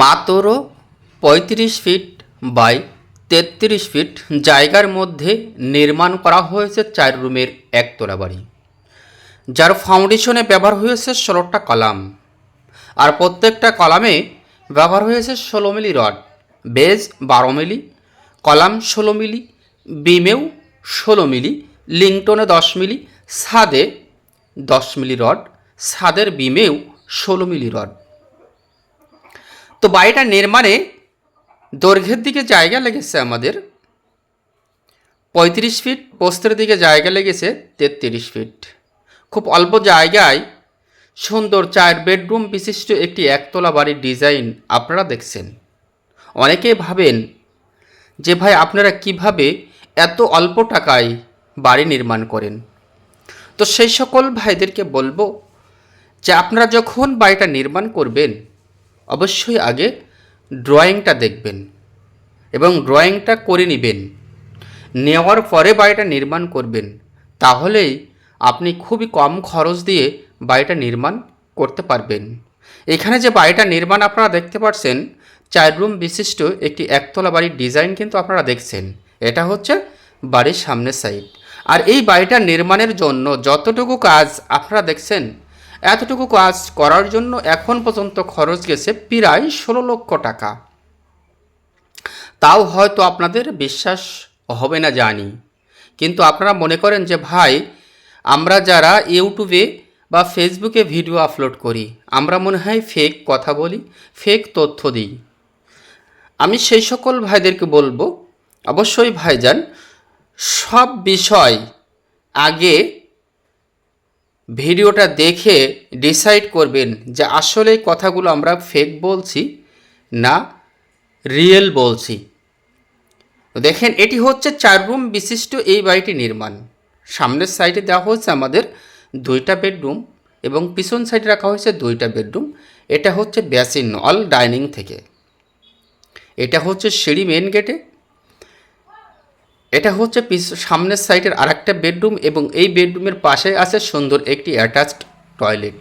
মাত্র পঁয়ত্রিশ feet by তেত্রিশ ফিট জায়গার মধ্যে নির্মাণ করা হয়েছে চার রুমের একতলা বাড়ি, যার ফাউন্ডেশনে ব্যবহার হয়েছে ষোলোটা কলাম। আর প্রত্যেকটা কলামে ব্যবহার হয়েছে ষোলো মিলি রড, বেজ বারো মিলি, কলাম ষোলো মিলি, বিমেও ষোলো মিলি, লিংটনে দশ মিলি সাদে দশ মিলি রড সাদের বিমেও ষোলো মিলি রড। তো বাড়িটা নির্মাণে দৈর্ঘ্যের দিকে জায়গা লেগেছে আমাদের। পঁয়ত্রিশ ফিট পোস্তের দিকে জায়গা লেগেছে, তেত্রিশ ফিট খুব অল্প জায়গায় সুন্দর চার বেডরুম বিশিষ্ট একটি একতলা বাড়ির ডিজাইন আপনারা দেখছেন। অনেকে ভাবেন যে ভাই আপনারা কীভাবে এত অল্প টাকায় বাড়ি নির্মাণ করেন? তো সেই সকল ভাইদেরকে বলব যে আপনারা যখন বাড়িটা নির্মাণ করবেন অবশ্যই আগে ড্রয়িংটা দেখবেন এবং ড্রয়িংটা করে নেবেন। নেওয়ার পরে বাড়িটা নির্মাণ করবেন। তাহলেই আপনি খুবই কম খরচ দিয়ে বাড়িটা নির্মাণ করতে পারবেন। এখানে যে বাড়িটা নির্মাণ আপনারা দেখতে পাচ্ছেন, চার রুম বিশিষ্ট একটি একতলা বাড়ির ডিজাইন কিন্তু আপনারা দেখছেন। এটা হচ্ছে বাড়ির সামনের সাইড আর এই বাড়িটা নির্মাণের জন্য যতটুকু কাজ আপনারা দেখছেন এতটুকু কাজ করার জন্য এখন পর্যন্ত খরচ গেছে প্রায় ষোলো লক্ষ টাকা। তাও হয়তো আপনাদের বিশ্বাস হবে না জানি। কিন্তু আপনারা মনে করেন যে, ভাই, আমরা যারা ইউটিউবে বা ফেসবুকে ভিডিও আপলোড করি, আমরা মনে হয় ফেক কথা বলি ফেক তথ্য দিই। আমি সেই সকল ভাইদেরকে বলব, অবশ্যই ভাইজান, সব বিষয় আগে ভিডিওটা দেখে ডিসাইড করবেন যে আসলে কথাগুলো আমরা ফেক বলছি না রিয়েল বলছি। দেখেন, এটি হচ্ছে চার রুম বিশিষ্ট এই বাড়িটি নির্মাণ। সামনের সাইডে দেওয়া হয়েছে আমাদের দুইটা বেডরুম এবং পিছন সাইডে রাখা হয়েছে দুইটা বেডরুম এটা হচ্ছে বেসিন অল ডাইনিং থেকে। এটা হচ্ছে সিঁড়ি মেন গেটে এটা হচ্ছে সামনের সাইডের আরেকটা বেডরুম এবং এই বেডরুমের পাশে আছে সুন্দর একটি অ্যাটাচড টয়লেট।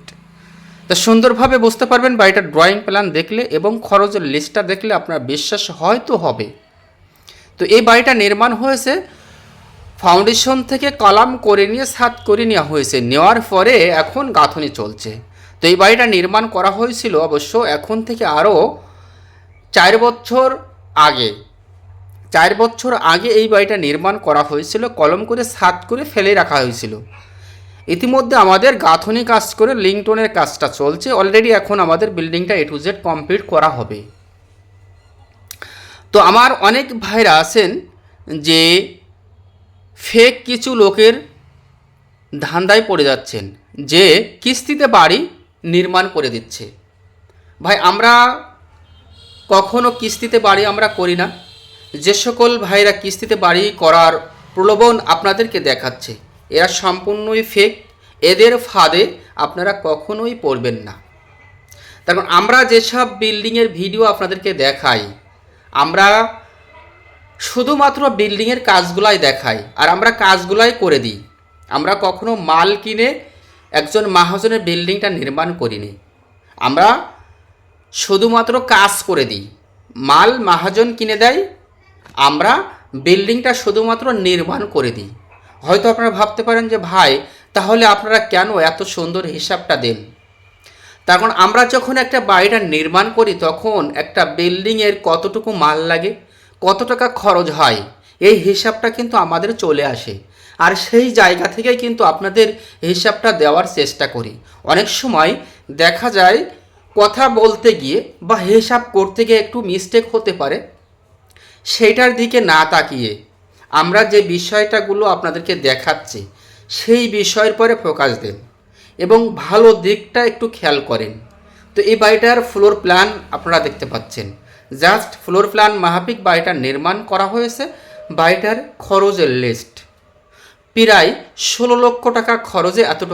তো সুন্দরভাবে বুঝতে পারবেন বাড়িটার ড্রয়িং প্ল্যান দেখলে এবং খরচের লিস্টটা দেখলে আপনার বিশ্বাস হয়তো হবে। তো এই বাড়িটা নির্মাণ হয়েছে, ফাউন্ডেশন থেকে কলাম করে নিয়ে সাত করে নেওয়া হয়েছে। নেওয়ার পরে এখন গাঁথনি চলছে। তো এই বাড়িটা নির্মাণ করা হয়েছিল অবশ্য এখন থেকে আরও চার বছর আগে। চার বছর আগে এই বাড়িটা নির্মাণ করা হয়েছিল, কলম করে, ছাদ করে ফেলে রাখা হয়েছিল। ইতিমধ্যে আমাদের গাঁথনি কাজ করে লিংটনের কাজটা চলছে অলরেডি এখন আমাদের বিল্ডিংটা এ টু জেড কমপ্লিট করা হবে। তো আমার অনেক ভাইরা আছেন যে ফেক কিছু লোকের ধান্দায় পড়ে যাচ্ছেন, যে কিস্তিতে বাড়ি নির্মাণ করে দিচ্ছে। ভাই, আমরা কখনো কিস্তিতে বাড়ি আমরা করি না। যে সকল ভাইরা কিস্তিতে বাড়ি করার প্রলোভন আপনাদেরকে দেখাচ্ছে, এরা সম্পূর্ণই ফেক এদের ফাঁদে আপনারা কখনোই পড়বেন না। তারপর আমরা যেসব বিল্ডিংয়ের ভিডিও আপনাদেরকে দেখাই, আমরা শুধুমাত্র বিল্ডিংয়ের কাজগুলাই দেখাই, আর আমরা কাজগুলাই করে দিই। আমরা কখনো মাল কিনে একজন মাহাজনের বিল্ডিংটা নির্মাণ করিনি। আমরা শুধুমাত্র কাজ করে দিই। মাল মাহাজন কিনে দেয় আমরা বিল্ডিংটা শুধুমাত্র নির্মাণ করে দিই। হয়তো আপনারা ভাবতে পারেন যে, ভাই, তাহলে আপনারা কেন এত সুন্দর হিসাবটা দেন? কারণ আমরা যখন একটা বাড়িটা নির্মাণ করি, তখন একটা বিল্ডিংয়ের কতটুকু মাল লাগে, কত টাকা খরচ হয়, এই হিসাবটা কিন্তু আমাদের চলে আসে। আর সেই জায়গা থেকেই কিন্তু আপনাদের হিসাবটা দেওয়ার চেষ্টা করি। অনেক সময় দেখা যায়, কথা বলতে গিয়ে বা হিসাব করতে গিয়ে একটু মিস্টেক হতে পারে সেইটার দিকে না তাকিয়ে আমরা যে বিষয়টাগুলো আপনাদেরকে দেখাচ্ছি, সেই বিষয়ের পরে ফোকাস দেন এবং ভালো দিকটা একটু খেয়াল করেন। তো এই বাড়িটার ফ্লোর প্ল্যান আপনারা দেখতে পাচ্ছেন। জাস্ট ফ্লোর প্ল্যান মাহাপিক বাড়িটা নির্মাণ করা হয়েছে, বাড়িটার খরচের লিস্ট প্রায় ষোলো লক্ষ টাকা খরচে এতটুকু